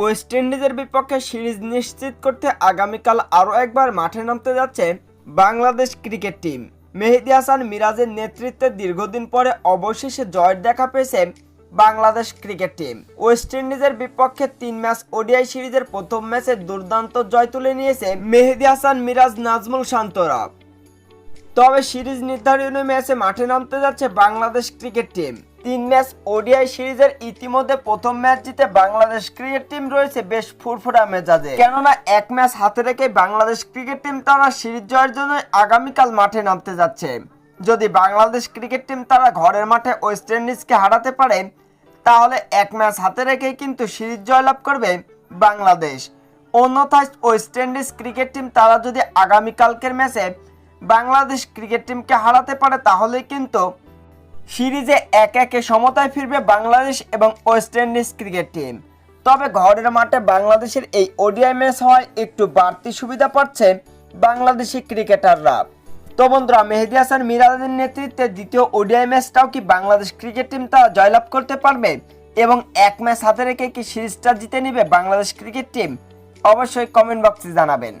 West ইন্ডিজের বিপক্ষে series নিশ্চিত করতে আগামীকাল আরও একবার মাঠে নামতে যাচ্ছে বাংলাদেশ ক্রিকেট টিম। মেহেদি হাসান মিরাজের নেতৃত্বে দীর্ঘদিন পরে অবশেষে জয়ের দেখা পেয়েছে বাংলাদেশ ক্রিকেট টিম। ওয়েস্ট ইন্ডিজের বিপক্ষে তিন ম্যাচ ওডিআই সিরিজের প্রথম ম্যাচে দুর্দান্ত জয় তুলে নিয়েছে মেহেদি হাসান, মিরাজ, নাজমুল, শান্তরা। তবে সিরিজ নির্ধারণী ম্যাচে মাঠে নামতে যাচ্ছে বাংলাদেশ ক্রিকেট টিম। তিন ম্যাচ ওডিআই সিরিজের ইতিমধ্যে প্রথম ম্যাচ জিতে বাংলাদেশ ক্রিকেট টিম রয়েছে বেশ ফুরফুরা মেজাজে। কেননা এক ম্যাচ হাতে রেখে বাংলাদেশ ক্রিকেট টিম তারা সিরিজ জয়ের জন্য আগামীকাল মাঠে নামতে যাচ্ছে। যদি বাংলাদেশ ক্রিকেট টিম তারা ঘরের মাঠে ওয়েস্ট ইন্ডিজকে হারাতে পারে, তাহলে এক ম্যাচ হাতে রেখেই কিন্তু সিরিজ জয়লাভ করবে বাংলাদেশ। অন্যথায় ওয়েস্ট ইন্ডিজ ক্রিকেট টিম তারা যদি আগামীকালকের ম্যাচে বাংলাদেশ ক্রিকেট টিমকে হারাতে পারে তাহলে কিন্তু সিরিজে এক একে সমতায় ফিরবে বাংলাদেশ এবং ওয়েস্ট ইন্ডিজ ক্রিকেট টিম। তবে ঘরের মাঠে বাংলাদেশের এই ওডিআই ম্যাচ হওয়ায় একটু বাড়তি সুবিধা পাচ্ছে বাংলাদেশি ক্রিকেটাররা। তো বন্ধুরা, মেহেদি হাসান মিরাজের নেতৃত্বে দ্বিতীয় ওডিআই ম্যাচটাও কি বাংলাদেশ ক্রিকেট টিম তা জয়লাভ করতে পারবে? এবং এক ম্যাচ হাতে রেখে কি সিরিজটা জিতে নেবে বাংলাদেশ ক্রিকেট টিম? অবশ্যই কমেন্ট বক্সে জানাবেন।